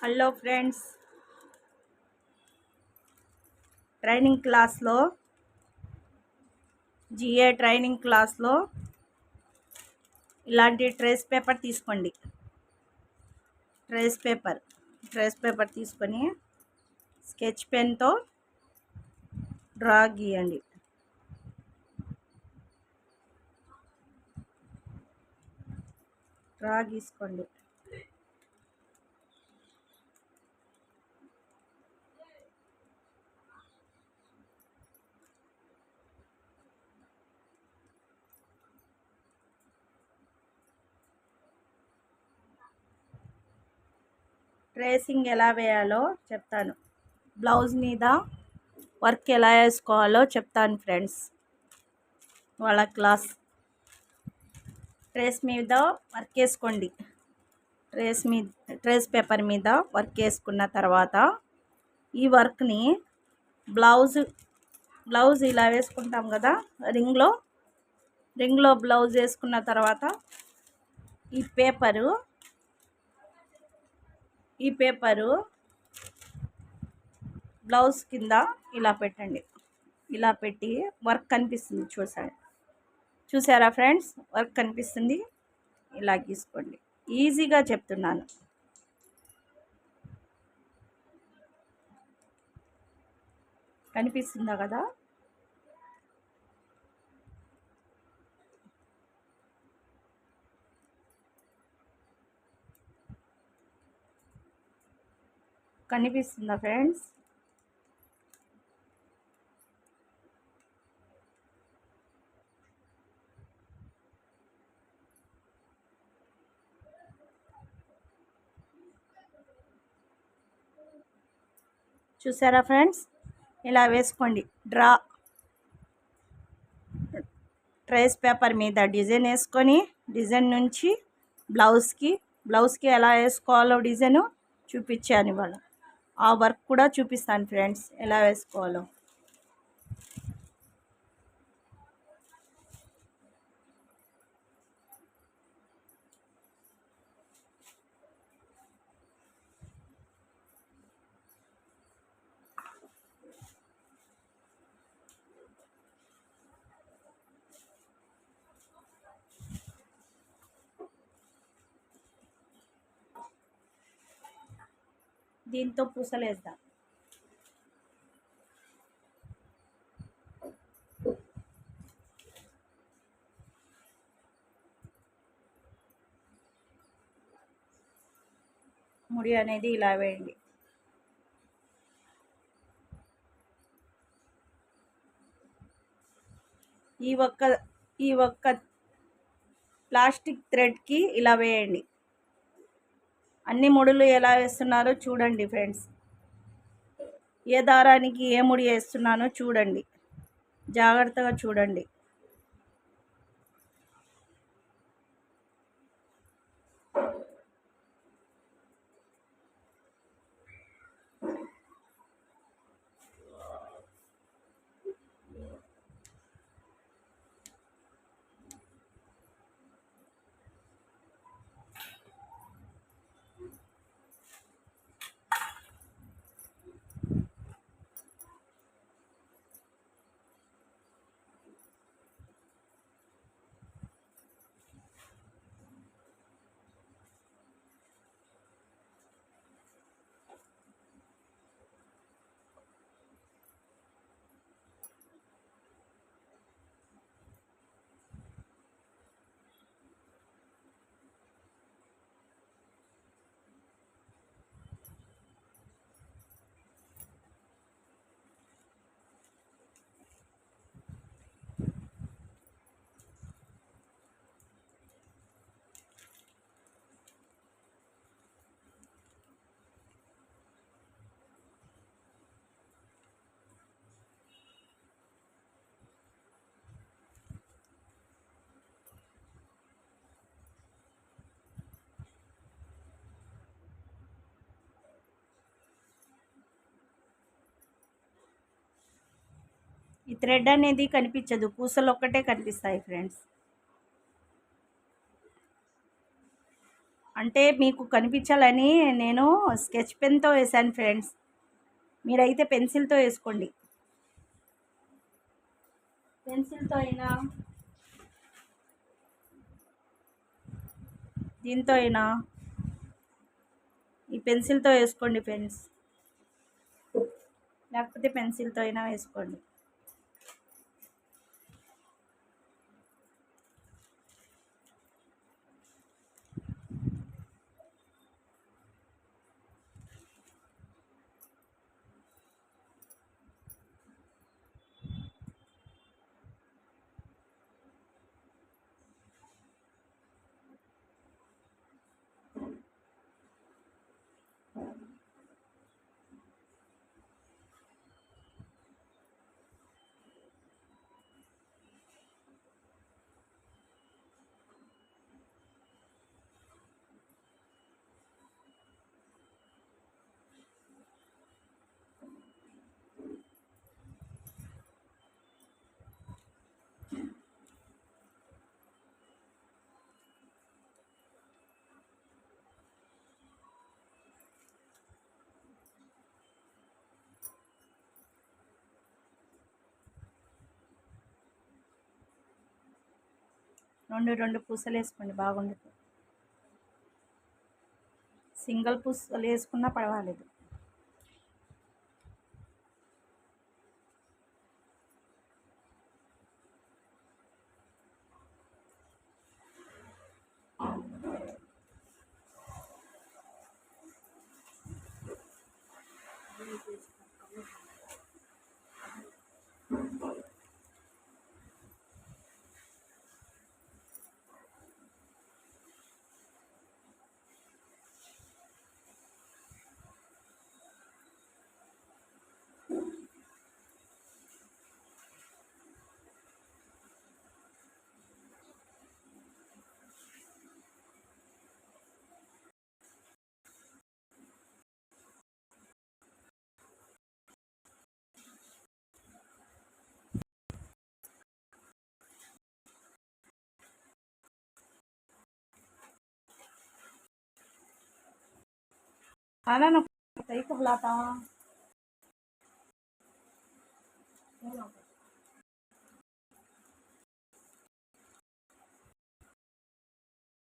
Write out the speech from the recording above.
Hello friends. Training క్లాస్లో GA training క్లాస్లో ఇలాంటి ట్రేస్ పేపర్ తీసుకోండి. ట్రేస్ పేపర్ ట్రేస్ పేపర్ తీసుకొని స్కెచ్ పెన్తో డ్రా గీయండి. డ్రా గీసుకోండి. ట్రేసింగ్ ఎలా వేయాలో చెప్తాను. బ్లౌజ్ మీద వర్క్ ఎలా వేసుకోవాలో చెప్తాను ఫ్రెండ్స్. వాళ్ళ క్లాస్. ట్రేస్ మీద వర్క్ వేసుకోండి. ట్రేస్ మీద ట్రేస్ పేపర్ మీద వర్క్ వేసుకున్న తర్వాత ఈ వర్క్ని బ్లౌజ్ బ్లౌజ్ ఇలా వేసుకుంటాం కదా రింగ్లో. రింగ్లో బ్లౌజ్ వేసుకున్న తర్వాత ఈ పేపరు ఈ పేపరు బ్లౌజ్ కింద ఇలా పెట్టండి. ఇలా పెట్టి వర్క్ కనిపిస్తుంది చూసాడు చూసారా ఫ్రెండ్స్? వర్క్ కనిపిస్తుంది. ఇలా గీసుకోండి. ఈజీగా చెప్తున్నాను. కనిపిస్తుందా కదా? కనిపిస్తుందా ఫ్రెండ్స్? చూసారా ఫ్రెండ్స్? ఇలా వేసుకోండి. డ్రా ట్రేస్ పేపర్ మీద డిజైన్ వేసుకొని డిజైన్ నుంచి బ్లౌజ్కి బ్లౌజ్కి ఎలా వేసుకోవాలో డిజైను చూపించాను ఇవాళ. ఆ వర్క్ కూడా చూపిస్తాను ఫ్రెండ్స్. ఎలా వేసుకోవాలో. దీంతో పూసలేద్దాం ముడి అనేది ఇలా వేయండి. ఈ ఒక్క ఈ ఒక్క ప్లాస్టిక్ థ్రెడ్కి ఇలా వేయండి. అన్ని ముడులు ఎలా వేస్తున్నారో చూడండి ఫ్రెండ్స్. ఏ దారానికి ఏ ముడి వేస్తున్నానో చూడండి. జాగ్రత్తగా చూడండి. ఈ థ్రెడ్ అనేది కనిపించదు. పూసలు ఒక్కటే కనిపిస్తాయి ఫ్రెండ్స్. అంటే మీకు కనిపించాలని నేను స్కెచ్ పెన్తో వేసాను ఫ్రెండ్స్. మీరైతే పెన్సిల్తో వేసుకోండి. పెన్సిల్తో అయినా దీంతో అయినా ఈ పెన్సిల్తో వేసుకోండి ఫ్రెండ్స్. లేకపోతే పెన్సిల్తో అయినా వేసుకోండి. రెండు రెండు పూసలు వేసుకోండి బాగుండదు. సింగిల్ పూసలు వేసుకున్నా పర్వాలేదు. Sana nakita ito, wala pa.